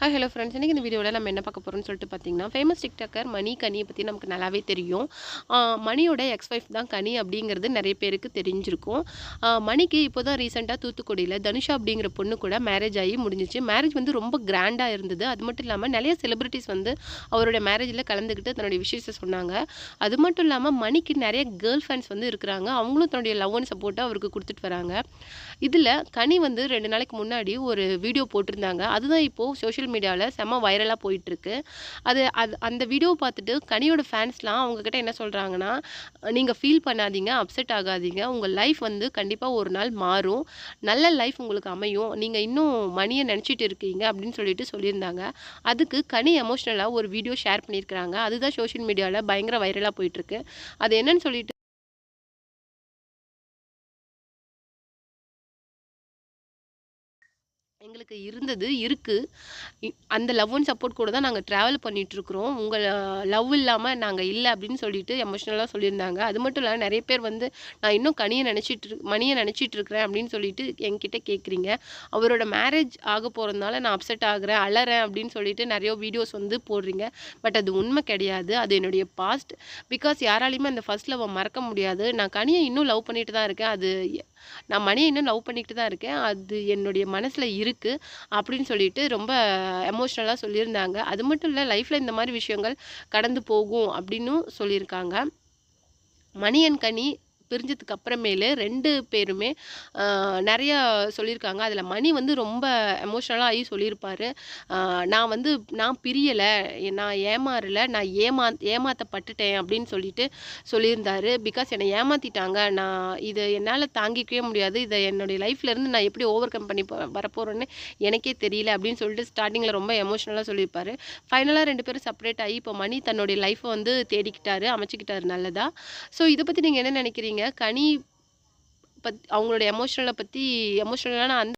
Hi hello friends இன்றைக்கி இந்த வீடியோவில் நம்ம என்ன பார்க்க போகிறோம்னு சொல்லிட்டு பார்த்தீங்கன்னா ஃபேமஸ் டிக்டாக்கர் மணி கனியை பற்றி நமக்கு நல்லாவே தெரியும். மணியோட எக்ஸ் ஒய்ஃப் தான் கனி அப்படிங்கிறது நிறைய பேருக்கு தெரிஞ்சிருக்கும். மணிக்கு இப்போ தான் ரீசெண்டாக தூத்துக்குடியில் தனுஷா அப்படிங்கிற பொண்ணு கூட மேரேஜ் ஆகி முடிஞ்சிச்சு. மேரேஜ் வந்து ரொம்ப கிராண்டாக இருந்தது. அது மட்டும் இல்லாமல் நிறைய செலிபிரிட்டிஸ் வந்து அவரோட மேரேஜில் கலந்துக்கிட்டு தன்னுடைய விஷயத்தை சொன்னாங்க. அது மட்டும் இல்லாமல் மணிக்கு நிறைய கேர்ள் ஃப்ரெண்ட்ஸ் வந்து இருக்கிறாங்க. அவங்களும் தன்னுடைய லவ் அண்ட் சப்போர்ட்டை அவருக்கு கொடுத்துட்டு வராங்க. இதில் கனி வந்து ரெண்டு நாளைக்கு முன்னாடி ஒரு வீடியோ போட்டிருந்தாங்க. அதுதான் இப்போது சோஷியல் சோஷியல் மீடியாவில் செம்ம வைரலாக போயிட்டுருக்கு. அது அது அந்த வீடியோ பார்த்துட்டு கனியோட ஃபேன்ஸ்லாம் அவங்கக்கிட்ட என்ன சொல்கிறாங்கன்னா நீங்கள் ஃபீல் பண்ணாதீங்க அப்செட் ஆகாதீங்க. உங்கள் லைஃப் வந்து கண்டிப்பாக ஒரு நாள் மாறும். நல்ல லைஃப் உங்களுக்கு அமையும். நீங்கள் இன்னும் மணியை நினச்சிட்டு இருக்கீங்க அப்படின்னு சொல்லிட்டு சொல்லியிருந்தாங்க. அதுக்கு கனி எமோஷ்னலாக ஒரு வீடியோ ஷேர் பண்ணியிருக்கிறாங்க. அதுதான் சோஷியல் மீடியாவில் பயங்கர வைரலாக போயிட்டுருக்கு. அது என்னன்னு சொல்லிட்டு எங்களுக்கு இருந்தது இருக்குது அந்த லவ் அண்ட் சப்போர்ட் கூட தான் நாங்கள் ட்ராவல் பண்ணிகிட்ருக்குறோம் உங்கள் லவ் இல்லாமல் நாங்கள் இல்லை அப்படின்னு சொல்லிட்டு எமோஷ்னலாக சொல்லியிருந்தாங்க. அது மட்டும் இல்லாமல் நிறைய பேர் வந்து நான் இன்னும் கனியை நினச்சிட்டு மணியை நினச்சிட்டு இருக்கிறேன் அப்படின்னு சொல்லிட்டு என்கிட்ட கேட்குறீங்க. அவரோட மேரேஜ் ஆக போகிறதுனால நான் அப்செட் ஆகுறேன் அலறேன் அப்படின்னு சொல்லிட்டு நிறைய வீடியோஸ் வந்து போடுறீங்க. பட் அது உண்மை கிடையாது. அது என்னுடைய பாஸ்ட் பிகாஸ் யாராலையுமே அந்த ஃபர்ஸ்ட் லவ்வை மறக்க முடியாது. நான் கனியை இன்னும் லவ் பண்ணிட்டு தான் இருக்கேன். அது நான் மணியை இன்னும் லவ் பண்ணிக்கிட்டு தான் இருக்கேன். அது என்னுடைய மனசில் இருக்குது அப்படின்னு சொல்லிட்டு ரொம்ப எமோஷ்னலாக சொல்லியிருந்தாங்க. அது மட்டும் இல்லை லைஃப்பில் இந்த மாதிரி விஷயங்கள் கடந்து போகும் அப்படின்னும் சொல்லியிருக்காங்க. மணி அண்ட் கனி பிரிஞ்சதுக்கு அப்புறமேலு ரெண்டு பேருமே நிறையா சொல்லியிருக்காங்க. அதில் மணி வந்து ரொம்ப எமோஷ்னலாக ஆகி சொல்லியிருப்பார். நான் வந்து நான் பிரியலை நான் ஏமாறல நான் ஏமா ஏமாற்றப்பட்டுட்டேன் அப்படின்னு சொல்லிட்டு சொல்லியிருந்தாரு. பிகாஸ் என்னை ஏமாற்றிட்டாங்க நான் இதை என்னால் தாங்கிக்கவே முடியாது. இதை என்னுடைய லைஃப்லேருந்து நான் எப்படி ஓவர் கம் பண்ணி வரப்போகிறேன்னு எனக்கே தெரியல அப்படின்னு சொல்லிட்டு ஸ்டார்டிங்கில் ரொம்ப எமோஷ்னலாக சொல்லியிருப்பாரு. ஃபைனலாக ரெண்டு பேரும் செப்பரேட் ஆகி இப்போ மணி தன்னுடைய லைஃப்பை வந்து தேடிக்கிட்டாரு அமைச்சிக்கிட்டாரு நல்லதாக ஸோ இதை பற்றி நீங்கள் என்ன நினைக்கிறீங்க? கனி பத் அவங்களோட எமோஷனலை பற்றி எமோஷ்னலான அந்த